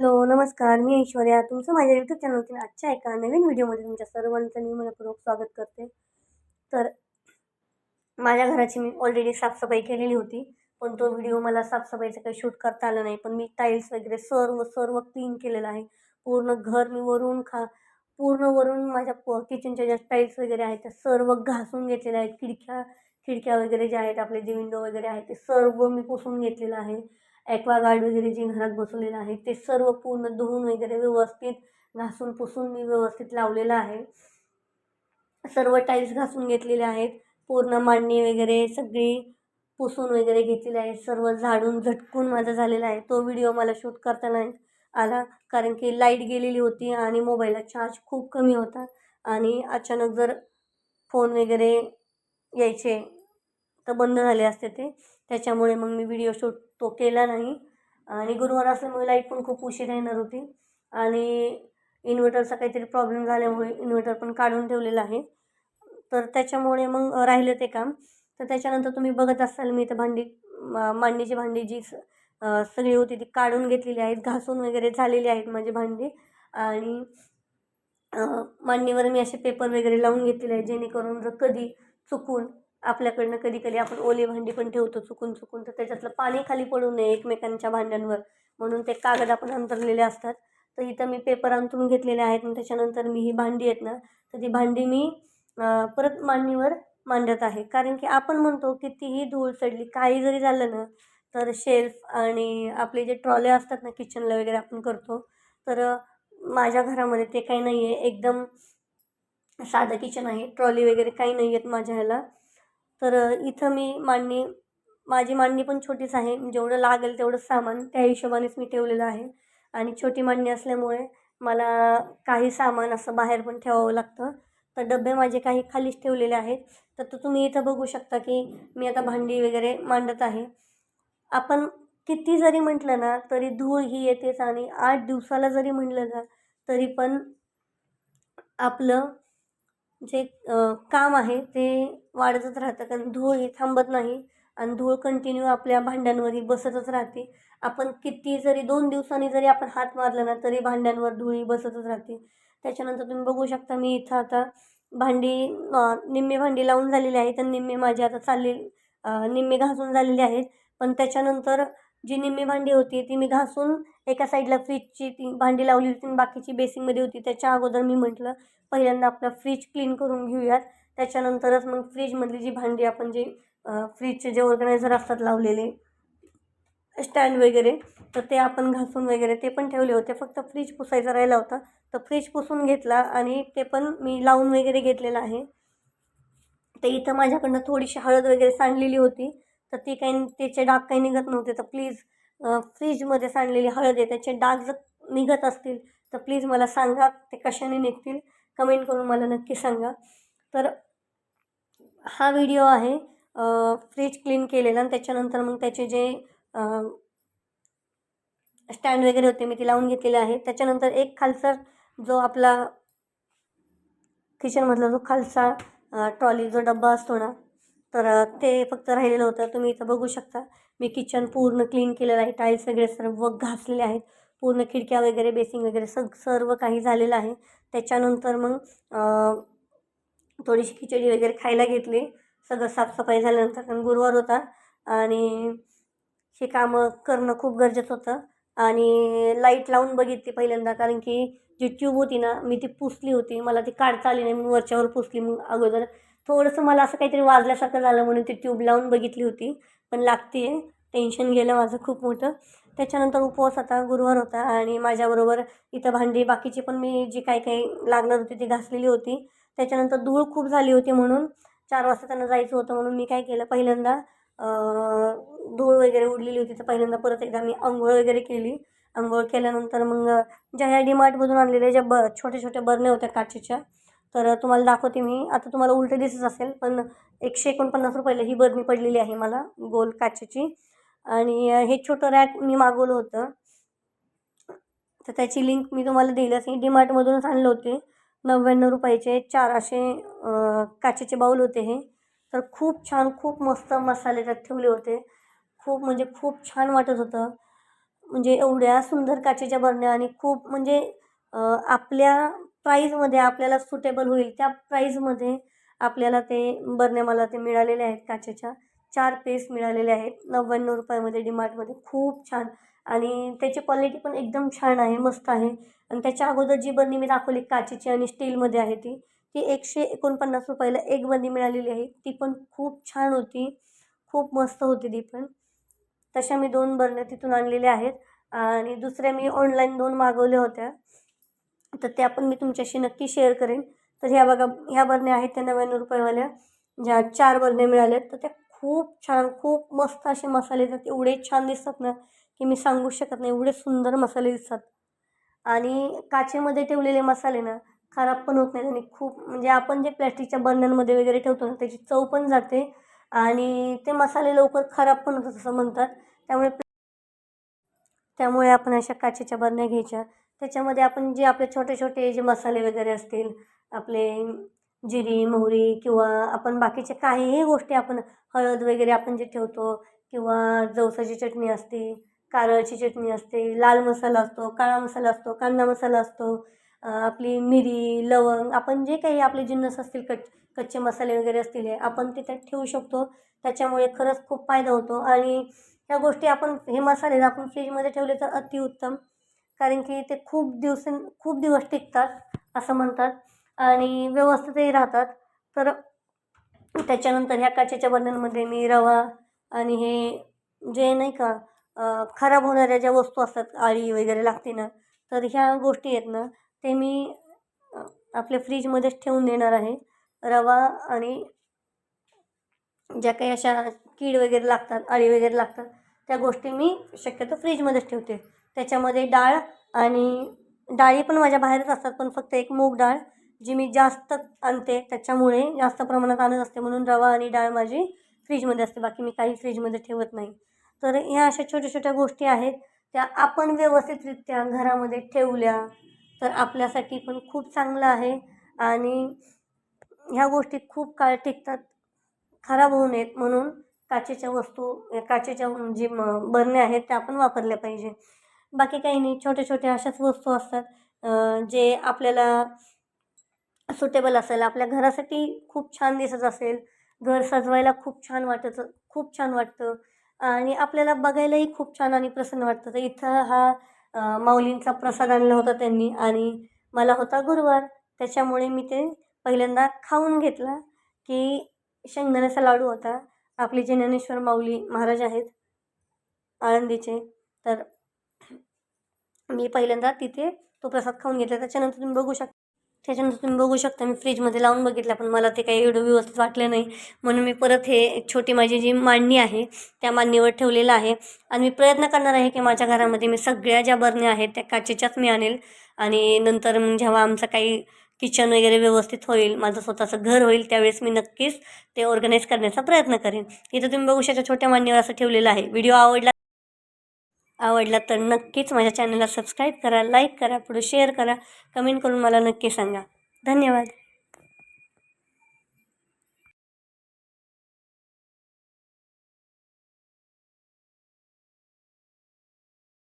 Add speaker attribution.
Speaker 1: Hello नमस्कार. मी ऐश्वर्या. तुमचं माझ्या यूट्यूब चॅनलतील आजच्या एका नवीन व्हिडिओमध्ये तुमच्या सर्वांचं मी मनपूर्वक स्वागत करते. तर माझ्या घराची मी ऑलरेडी साफसफाई केलेली होती पण तो व्हिडिओ मला साफसफाईचं काही शूट करता आलं नाही. पण मी टाईल्स वगैरे सर्व सर्व क्लीन केलेलं आहे. पूर्ण घर मी वरून खा पूर्ण वरून माझ्या प किचनच्या ज्या टाईल्स वगैरे आहेत त्या सर्व घासून घेतलेल्या आहेत. खिडक्या खिडक्या वगैरे ज्या आहेत आपले जे विंडो वगैरे आहेत ते सर्व मी पुसून घेतलेलं आहे. ॲक्वागार्ड वगैरे जे घरात बसवलेलं आहे ते सर्व पूर्ण धुवून वगैरे व्यवस्थित घासून पुसून मी व्यवस्थित लावलेलं आहे. सर्व टाईल्स घासून घेतलेले आहेत पूर्ण मांडणी वगैरे सगळी पुसून वगैरे घेतलेली आहे सर्व झाडून झटकून माझा झालेला आहे. तो व्हिडिओ मला शूट करता नाही आला कारण की लाइट गेलेली होती आणि मोबाईलला चार्ज खूप कमी होता आणि अचानक जर फोन वगैरे यायचे तर बंद झाले असते ते. त्याच्यामुळे मग मी व्हिडिओ शूट तो केला नाही. आणि गुरुवार असल्यामुळे लाइट पण खूप उशीर येणार होती. आणि इन्व्हर्टरचा काहीतरी प्रॉब्लेम झाल्यामुळे इन्व्हर्टर पण काढून ठेवलेलं आहे. तर त्याच्यामुळे मग राहिलं ते काम. तर त्याच्यानंतर तुम्ही बघत असाल मी तर भांडी मांडणीची भांडी जी सगळी होती ती काढून घेतलेली आहेत. घासून वगैरे झालेली आहेत माझी भांडी. आणि मांडणीवर मी असे पेपर वगैरे लावून घेतलेले आहेत जेणेकरून जर कधी चुकून आपल्याकडनं कधी कधी आपण ओली भांडी पण ठेवतो चुकून चुकून तर त्याच्यातलं पाणी खाली पडू नये एकमेकांच्या भांड्यांवर. म्हणून ते कागद आपण अंतरलेले असतात. तर इथं मी पेपर अंतरून घेतलेले आहेत आणि त्याच्यानंतर मी ही भांडी आहेत ना तर ती भांडी मी परत मांडणीवर मांडत आहे. कारण की आपण म्हणतो कितीही धूळ चढली काही जरी झालं ना तर शेल्फ आणि आपले जे ट्रॉले असतात ना किचनला वगैरे आपण करतो तर माझ्या घरामध्ये ते काही नाही आहे एकदम साधं किचन आहे ट्रॉली वगैरे काही नाही आहेत माझ्या ह्याला. तर इथं मी मांडणी माझी मांडणी पण छोटीच आहे. जेवढं लागेल तेवढं सामान. त्या हिशोबानेच मी ठेवलेलं आहे. आणि छोटी मांडणी असल्यामुळे मला काही सामान असं बाहेर पण ठेवावं लागतं. तर डबे माझे काही खालीच ठेवलेले आहेत. तर तुम्ही इथं बघू शकता की मी आता भांडी वगैरे मांडत आहे. आपण किती जरी म्हटलं ना तरी धूळ ही येतेच आणि आठ दिवसाला जरी म्हटलं ना तरी पण आपलं जे काम आहे ते वाढतच राहतं. कारण धूळ ही थांबत नाही आणि धूळ कंटिन्यू आपल्या भांड्यांवरही बसतच राहते. आपण किती जरी दोन दिवसांनी जरी आपण हात मारला ना तरी भांड्यांवर धुळी बसतच राहते. त्याच्यानंतर तुम्ही बघू शकता मी इथं आता भांडी निम्मे भांडी लावून झालेली आहेत आणि निम्मे माझे आता चालले निम्मे घासून झालेले आहेत. पण त्याच्यानंतर जी निम्मी भांडी होती ती मी घासून एका साईडला फ्रीजची ती भांडी लावली होती बाकीची बेसिंगमध्ये होती. त्याच्या अगोदर मी म्हटलं पहिल्यांदा आपला फ्रीज क्लीन करून घेऊयात. त्याच्यानंतरच मग फ्रीजमधली जी भांडी आपण जे फ्रीजचे जे ऑर्गनायझर असतात लावलेले स्टँड वगैरे तर ते आपण घासून वगैरे ते पण ठेवले होते. फक्त फ्रीज पुसायचा राहिला होता. तर फ्रीज पुसून घेतला आणि ते पण मी लावून वगैरे घेतलेलं आहे. तर इथं माझ्याकडनं थोडीशी हळद वगैरे सांडलेली होती. तर ती काही त्याचे डाग काही निघत नव्हते. तर प्लीज फ्रीजमध्ये सांडलेली हळद आहे त्याचे डाग जर निघत असतील तर प्लीज मला सांगा ते कशाने निघतील? कमेंट करून मला नक्की सांगा. तर हा व्हिडिओ आहे फ्रीज क्लीन केलेला आणि त्याच्यानंतर मग त्याचे जे स्टँड वगैरे होते मी ते लावून घेतलेले आहे त्याच्यानंतर एक खालचा जो आपला किचनमधला जो खालचा ट्रॉली जो डब्बा असतो ना तर ते फक्त राहिलेलं होतं. तुम्ही इथं बघू शकता. मी किचन पूर्ण क्लीन केलेलं आहे. टाईल्स वगैरे सर्व घासलेले आहेत. पूर्ण खिडक्या वगैरे बेसिंग वगैरे सग सर्व काही झालेलं आहे. त्याच्यानंतर मग थोडीशी खिचडी वगैरे खायला घेतली. सगळं साफसफाई झाल्यानंतर कारण गुरुवार होता आणि हे कामं करणं खूप गरजेचं होतं. आणि लाइट लावून बघितली पहिल्यांदा कारण की जी ट्यूब होती ना मी ती पुसली होती. मला ती काढता आली नाही मी वरच्यावर पुसली. मग अगोदर थोडंसं मला असं काहीतरी वाजल्यासारखं झालं म्हणून ती ट्यूब लावून बघितली होती. पण लागते आहे टेन्शन गेलं माझं खूप मोठं. त्याच्यानंतर उपवास आता गुरुवार होता आणि माझ्याबरोबर इथं भांडी बाकीची पण मी जी काही काही लागणार होती ती घासलेली होती. त्याच्यानंतर धूळ खूप झाली होती म्हणून. चार वाजता त्यांना जायचं होतं म्हणून मी काय केलं पहिल्यांदा धूळ वगैरे उडलेली होती. तर पहिल्यांदा परत एकदा मी आंघोळ वगैरे केली. आंघोळ केल्यानंतर मग ज्या ह्या डीमार्टमधून आणलेल्या ज्या ब छोट्या छोट्या बरण्या होत्या काचेच्या तर तुम्हाला दाखवते मी. आता तुम्हाला उलटे दिसत असेल पण एकशे एकोणपन्नास रुपयाला ही बरणी पडलेली आहे मला गोल काचेची. आणि हे छोटं रॅक मी मागवलं होतं. तर त्याची लिंक मी तुम्हाला देईलच ही डीमार्टमधूनच आणले होते. नव्याण्णव रुपयाचे चार असे काचेचे बाऊल होते हे. तर खूप छान खूप मस्त मसाले त्यात ठेवले होते. खूप म्हणजे खूप छान वाटत होतं. म्हणजे एवढ्या सुंदर काचेच्या बरण्या आणि खूप म्हणजे आपल्या प्राईजमध्ये आपल्याला सुटेबल होईल. त्या प्राईजमध्ये आपल्याला ते बरण्या मला ते मिळालेले आहेत काचेच्या. चार पीस मिळालेले आहेत. नव्याण्णव रुपयामध्ये डीमार्टमध्ये खूप छान. आणि त्याची क्वालिटी पण एकदम छान आहे. मस्त आहे. आणि त्याच्या अगोदर जी बरणी मी दाखवली काचेची आणि स्टीलमध्ये आहे ती ती एकशे एकोणपन्नास रुपयाला एक बरणी मिळालेली आहे. ती पण खूप छान होती. खूप मस्त होती ती पण. तशा मी दोन बरण्या तिथून आणलेल्या आहेत. आणि दुसऱ्या मी ऑनलाईन दोन मागवल्या होत्या. तर त्या पण मी तुमच्याशी नक्की शेअर करेन. तर ह्या बघा ह्या बरण्या आहेत त्या नव्याण्णव रुपयावाल्या. ज्या चार बरण्या आहेत तर त्या खूप छान खूप मस्त असे मसाले येतात. एवढे छान दिसतात ना की मी सांगू शकत नाही. एवढे सुंदर मसाले दिसतात. आणि काचेमध्ये ठेवलेले मसाले ना खराब पण होत नाहीत आणि खूप म्हणजे आपण जे प्लॅस्टिकच्या बरण्यांमध्ये वगैरे ठेवतो ना त्याची चव पण जाते. आणि ते मसाले लवकर खराब पण होतात असं म्हणतात. त्यामुळे त्यामुळे आपण अशा काचेच्या बरण्या घ्यायच्या. त्याच्यामध्ये आपण जे आपले छोटे छोटे जे मसाले वगैरे असतील आपले जिरी मोहरी किंवा आपण बाकीचे काहीही गोष्टी आपण हळद वगैरे आपण जे ठेवतो किंवा जवसाची चटणी असते कारळची चटणी असते लाल मसाला असतो काळा मसाला असतो कांदा मसाला असतो आपली मिरी लवंग आपण जे काही आपले जिन्नस असतील कच कच्चे मसाले वगैरे असतील हे आपण ते त्यात ठेवू शकतो. त्याच्यामुळे खरंच खूप फायदा होतो आणि ह्या गोष्टी आपण हे मसाले आपण फ्रीजमध्ये ठेवले तर अतिउत्तम. कारण की ते खूप दिवस खूप दिवस टिकतात असं म्हणतात. आणि व्यवस्थितही राहतात. तर त्याच्यानंतर ह्या काचेच्या बर्नरमध्ये मी रवा आणि हे जे नाही का खराब होणाऱ्या ज्या वस्तू असतात आळी वगैरे लागते ना तर ह्या गोष्टी आहेत ना ते मी आपल्या फ्रीजमध्येच ठेवून देणार आहे. रवा आणि ज्या काही अशा कीड वगैरे लागतात आळी वगैरे लागतात त्या गोष्टी मी शक्यतो फ्रीजमध्येच ठेवते. त्याच्यामध्ये डाळ आणि डाळी पण माझ्या बाहेरच असतात पण फक्त एक मूग डाळ जी मी जास्त आणते. त्याच्यामुळे जास्त प्रमाणात आणत असते म्हणून रवा आणि डाळ माझी फ्रीजमध्ये असते बाकी मी काही फ्रीजमध्ये ठेवत नाही. तर ह्या अशा छोट्या छोट्या गोष्टी आहेत त्या आपण व्यवस्थितरित्या घरामध्ये ठेवल्या तर आपल्यासाठी पण खूप चांगलं आहे आणि ह्या गोष्टी खूप काळ टिकतात खराब होऊ नयेत म्हणून काचेच्या वस्तू काचेच्या जे म बरण्या आहेत त्या आपण वापरल्या पाहिजे. बाकी काही नाही छोट्या छोट्या अशाच वस्तू असतात जे आपल्याला सुटेबल असेल. आपल्या घरासाठी खूप छान दिसत असेल घर सजवायला खूप छान वाटत खूप छान वाटतं आणि आपल्याला बघायलाही खूप छान आणि प्रसन्न वाटतं. तर इथं हा माऊलींचा प्रसाद आणला होता त्यांनी आणि मला होता गुरुवार. त्याच्यामुळे मी ते पहिल्यांदा खाऊन घेतला की शेंगदाण्याचा लाडू होता. आपले जे ज्ञानेश्वर माऊली महाराज आहेत आळंदीचे तर मी पहिल्यांदा तिथे तो प्रसाद खाऊन घेतला. त्याच्यानंतर तुम्ही बघू शकता त्याच्यानंतर तुम्ही बघू शकता. मी फ्रीजमध्ये लावून बघितलं पण मला ते काही एवढं व्यवस्थित वाटलं नाही. म्हणून मी परत हे एक छोटी माझी जी मांडणी आहे त्या मांडणीवर ठेवलेलं आहे. आणि मी प्रयत्न करणार आहे की माझ्या घरामध्ये मी सगळ्या ज्या बरण्या आहेत त्या काचेच्याच मी आणेल. आणि नंतर मग जेव्हा आमचं काही किचन वगैरे व्यवस्थित होईल माझं स्वतःचं घर होईल त्यावेळेस मी नक्कीच ते ऑर्गनाईज करण्याचा प्रयत्न करेन. इथं तुम्ही बघू शकता छोट्या मांडणीवर असं ठेवलेलं आहे. व्हिडिओ आवडला आवडला तर नक्कीच माझ्या चॅनलला सबस्क्राईब करा लाईक करा पुढे शेअर करा. कमेंट करून मला नक्की सांगा. धन्यवाद.